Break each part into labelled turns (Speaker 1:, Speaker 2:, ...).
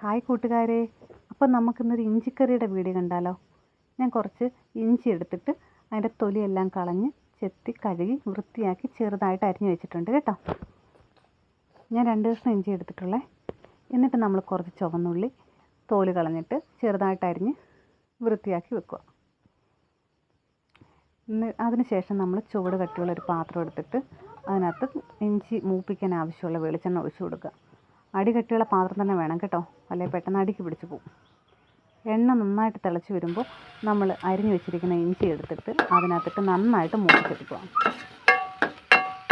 Speaker 1: Hi കൂട്ടുകാരെ. അപ്പം നമുക്കിന്നൊരു ഇഞ്ചിക്കറിയുടെ വീഡിയോ കണ്ടാലോ? ഞാൻ കുറച്ച് ഇഞ്ചി എടുത്തിട്ട് അതിന്റെ തൊലിയെല്ലാം കളഞ്ഞ് ചെത്തി കഴുകി വൃത്തിയാക്കി ചെറുതായിട്ട് അരിഞ്ഞു വെച്ചിട്ടുണ്ട് കേട്ടോ. ഞാൻ രണ്ട് ദിവസം ഇഞ്ചി എടുത്തിട്ടുള്ളേ. എന്നിട്ട് നമ്മൾ കുറച്ച് ചുവന്നുള്ളി തോൽ കളഞ്ഞിട്ട് ചെറുതായിട്ട് അരിഞ്ഞ് വൃത്തിയാക്കി വെക്കുക. അതിനുശേഷം അതിന് ശേഷം നമ്മൾ ചുവട് കട്ടിയുള്ള ഒരു പാത്രം എടുത്തിട്ട് അതിനകത്ത് ഇഞ്ചി മൂപ്പിക്കാൻ ആവശ്യമുള്ള വെളിച്ചെണ്ണ ഒഴിച്ചു കൊടുക്കുക. അടി കെട്ടിയുള്ള പാത്രം തന്നെ വേണം കേട്ടോ. അല്ലെങ്കിൽ പെട്ടെന്ന് അടിക്ക് പിടിച്ച് പോകും എണ്ണ നന്നായിട്ട് തിളച്ച് വരുമ്പോൾ നമ്മൾ അരിഞ്ഞു വെച്ചിരിക്കുന്ന ഇഞ്ചി എടുത്തിട്ട് അതിനകത്തിട്ട് നന്നായിട്ട് മൂപ്പിച്ചെടുക്കുക.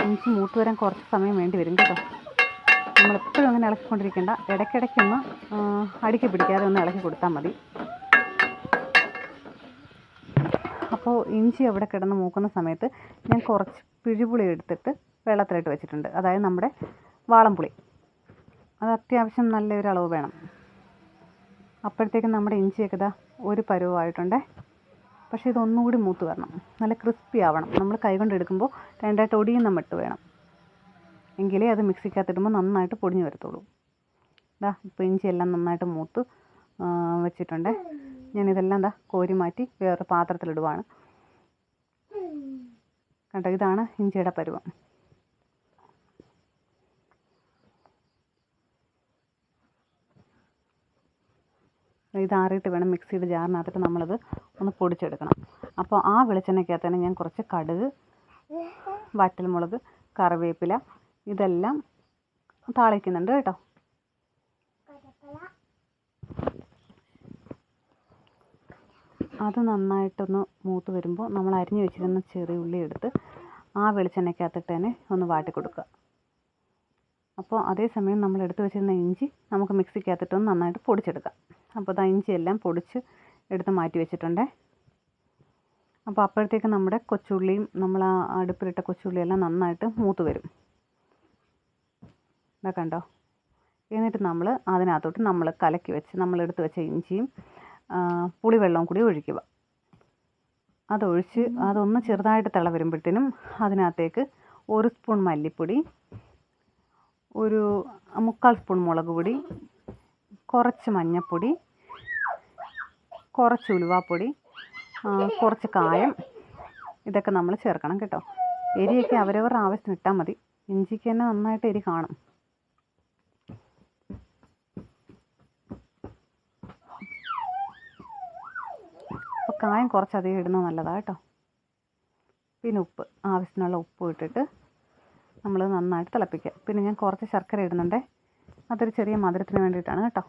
Speaker 1: ഇഞ്ചി മൂട്ട് വരാൻ കുറച്ച് സമയം വേണ്ടി വരും കേട്ടോ. നമ്മളെപ്പോഴും അങ്ങനെ ഇളക്കിക്കൊണ്ടിരിക്കേണ്ട. ഇടയ്ക്കിടയ്ക്കൊന്ന് അടിക്ക് പിടിക്കാതെ ഒന്ന് ഇളക്കി കൊടുത്താൽ മതി. അപ്പോൾ ഇഞ്ചി അവിടെ കിടന്ന് മൂക്കുന്ന സമയത്ത് ഞാൻ കുറച്ച് പിഴിപുളി എടുത്തിട്ട് വെള്ളത്തിലിട്ട് വെച്ചിട്ടുണ്ട്. അതായത് നമ്മുടെ വാളംപുളി. അത് അത്യാവശ്യം നല്ലൊരു അളവ് വേണം. അപ്പോഴത്തേക്കും നമ്മുടെ ഇഞ്ചിയൊക്കെ ഇതാ ഒരു പരുവമായിട്ടുണ്ടേ പക്ഷേ ഇതൊന്നുകൂടി മൂത്ത് വരണം. നല്ല ക്രിസ്പി ആവണം. നമ്മൾ കൈകൊണ്ട് എടുക്കുമ്പോൾ രണ്ടായിട്ട് ഒടിയുന്ന മട്ട് വേണം. എങ്കിലേ അത് മിക്സിക്കകത്തിടുമ്പോൾ നന്നായിട്ട് പൊടിഞ്ഞ് വരത്തുള്ളൂ. ഇതാ ഇപ്പോൾ ഇഞ്ചിയെല്ലാം നന്നായിട്ട് മൂത്ത് വെച്ചിട്ടുണ്ട്. ഞാനിതെല്ലാം എന്താ കോരി മാറ്റി വേറെ പാത്രത്തിലിടുവാണ്. കണ്ടോ? ഇതാണ് ഇഞ്ചിയുടെ പരുവം. ഇതാറിയിട്ട് വേണം മിക്സിയുടെ ജാറിനകത്തിട്ട് നമ്മളത് ഒന്ന് പൊടിച്ചെടുക്കണം. അപ്പോൾ ആ വെളിച്ചെണ്ണയ്ക്കകത്ത് തന്നെ ഞാൻ കുറച്ച് കടുക് വറ്റൽമുളക് കറിവേപ്പില ഇതെല്ലാം താളിക്കുന്നുണ്ട് കേട്ടോ. അത് നന്നായിട്ടൊന്ന് മൂത്ത് വരുമ്പോൾ നമ്മൾ അരിഞ്ഞു വെച്ചിരുന്ന ചെറിയ ഉള്ളി എടുത്ത് ആ വെളിച്ചെണ്ണയ്ക്കകത്തിട്ട് തന്നെ ഒന്ന് വാട്ടി കൊടുക്കുക അപ്പോൾ അതേസമയം നമ്മൾ എടുത്തു വെച്ചിരുന്ന ഇഞ്ചി നമുക്ക് മിക്സിക്കകത്തിട്ടൊന്ന് നന്നായിട്ട് പൊടിച്ചെടുക്കാം. അപ്പോൾ അത് ഇഞ്ചി എല്ലാം പൊടിച്ച് എടുത്ത് മാറ്റി വെച്ചിട്ടുണ്ട്. അപ്പോൾ അപ്പോഴത്തേക്ക് നമ്മുടെ കൊച്ചുള്ളിയും നമ്മൾ ആ അടുപ്പിലിട്ട കൊച്ചുള്ളിയെല്ലാം നന്നായിട്ട് മൂത്ത് വരും. ഇതാ കണ്ടോ? എന്നിട്ട് നമ്മൾ അതിനകത്തോട്ട് നമ്മൾ കലക്കി വെച്ച് നമ്മൾ എടുത്ത് വെച്ച ഇഞ്ചിയും പുളിവെള്ളവും കൂടി ഒഴിക്കുക. അതൊഴിച്ച് അതൊന്ന് ചെറുതായിട്ട് തിള വരുമ്പോഴത്തേനും അതിനകത്തേക്ക് ഒരു സ്പൂൺ മല്ലിപ്പൊടി ഒരു മുക്കാൽ സ്പൂൺ മുളക് പൊടി കുറച്ച് മഞ്ഞൾപ്പൊടി കുറച്ച് ഉലുവാപ്പൊടി കുറച്ച് കായം. ഇതൊക്കെ നമ്മൾ ചേർക്കണം കേട്ടോ. എരിയൊക്കെ അവരവരുടെ ആവശ്യത്തിന് ഇട്ടാൽ മതി. ഇഞ്ചിക്ക് തന്നെ നന്നായിട്ട് എരി കാണും. അപ്പോൾ കായം കുറച്ചധികം ഇടുന്നത് നല്ലതാണ് കേട്ടോ. പിന്നെ ഉപ്പ് ആവശ്യത്തിനുള്ള ഉപ്പ് ഇട്ടിട്ട് നമ്മൾ നന്നായിട്ട് തിളപ്പിക്കുക. പിന്നെ ഞാൻ കുറച്ച് ശർക്കര ഇടുന്നുണ്ടേ. അതൊരു ചെറിയ മധുരത്തിന് വേണ്ടിയിട്ടാണ് കേട്ടോ.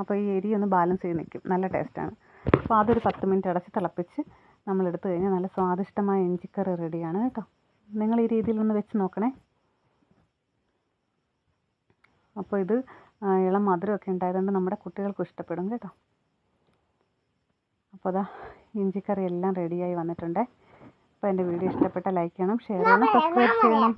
Speaker 1: അപ്പോൾ ഈ എരി ഒന്ന് ബാലൻസ് ചെയ്ത് നിൽക്കും. നല്ല ടേസ്റ്റാണ് അപ്പോൾ അതൊരു പത്ത് മിനിറ്റ് അടച്ച് തിളപ്പിച്ച് നമ്മൾ എടുത്തു കഴിഞ്ഞാൽ നല്ല സ്വാദിഷ്ടമായ ഇഞ്ചിക്കറി റെഡിയാണ് കേട്ടോ. നിങ്ങൾ ഈ രീതിയിൽ ഒന്ന് വെച്ച് നോക്കണേ. അപ്പോൾ ഇത് ഇളം മധുരമൊക്കെ ഉണ്ടായതുകൊണ്ട് നമ്മുടെ കുട്ടികൾക്ക് ഇഷ്ടപ്പെടും കേട്ടോ. അപ്പോൾ അതാ ഇഞ്ചിക്കറി എല്ലാം റെഡിയായി വന്നിട്ടുണ്ട്. അപ്പോൾ എന്റെ വീഡിയോ ഇഷ്ടപ്പെട്ട ലൈക്ക് ചെയ്യണം ഷെയർ ചെയ്യണം സബ്സ്ക്രൈബ് ചെയ്യണം.